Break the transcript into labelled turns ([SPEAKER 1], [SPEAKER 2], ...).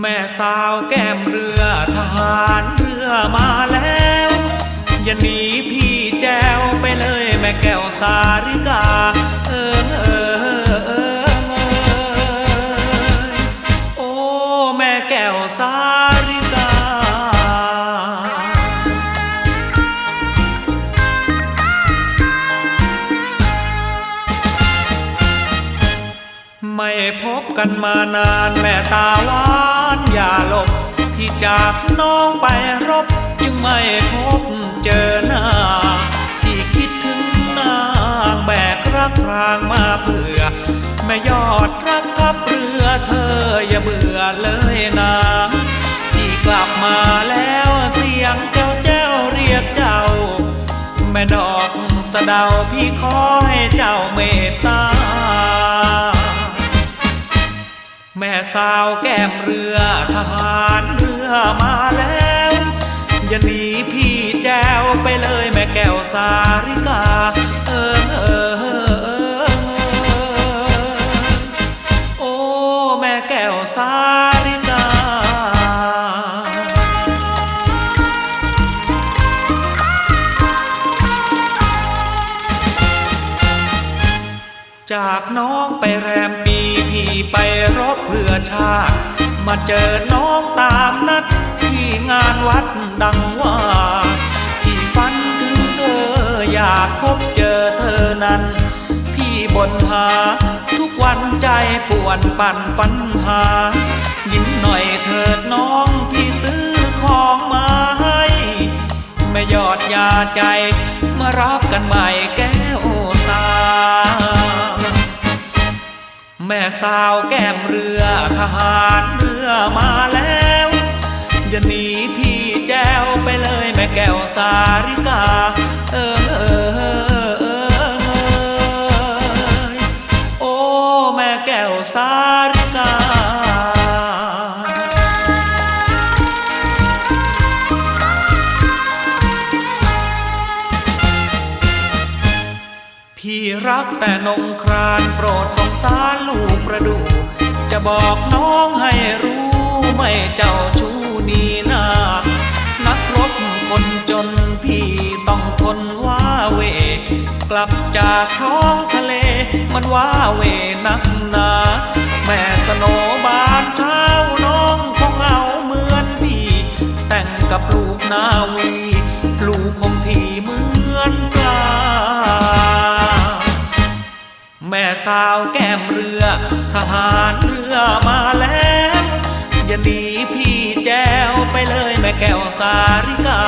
[SPEAKER 1] แม่สาวแก้มเรือทหารเรือมาแล้ว อย่าหนีพี่แจวไปเลยแม่แก้วสาริกา พบกันมานานแม่ตาหวานอย่าลบ ที่จากน้องไปรบ จึงไม่พบเจอหน้า ที่คิดถึงนางแบกรักรางมาเพื่อ แม่ยอดรักทับเรือเธออย่าเบื่อเลยนะที่กลับมาแล้วเสียงเจ้าเจ้าเรียกเจ้า แม่ดอกสะดาวพี่ขอ แม่สาวแก้มเรือทหารเรือมาแล้ว อย่าหนีพี่แจวไปเลยแม่แก้วสาริกา จากน้องไปแรมปีพี่ไปรบเพื่อชาติ มาเจอน้องตามนัด ที่งานวัดดังว่า พี่ฝันถึงเธออยากพบเจอเธอนั้น พี่บนหา ทุกวันใจปวนปั่นฝันหา ยิ้มหน่อยเถิดน้องพี่ซื้อของมาให้ ไม่ยอดยาใจมารับกันใหม่แก สาวแก้มเรือทหารเรือมาแล้วอย่าหนีพี่แจวไปเลยแม่แก้วสาริกาเออเออเออเออเออโอ้แม่แก้วสาริกาพี่รักแต่นงครานโปรดสง สารลูกประดูจะบอกน้องให้รู้ไม่เจ้าชู้นีนานักรบคนจนพี่ต้องทนว่าเว กลับจากท้องทะเล มันว่าเวนักหนาแม่สโนบานเช้าน้องคงเอาเหมือนพี่ แต่งกับลูกนาว สาวแก้มเรือ ทหารเรือมาแล้ว อย่าหนีพี่แจวไปเลยแม่แก้วสาริกา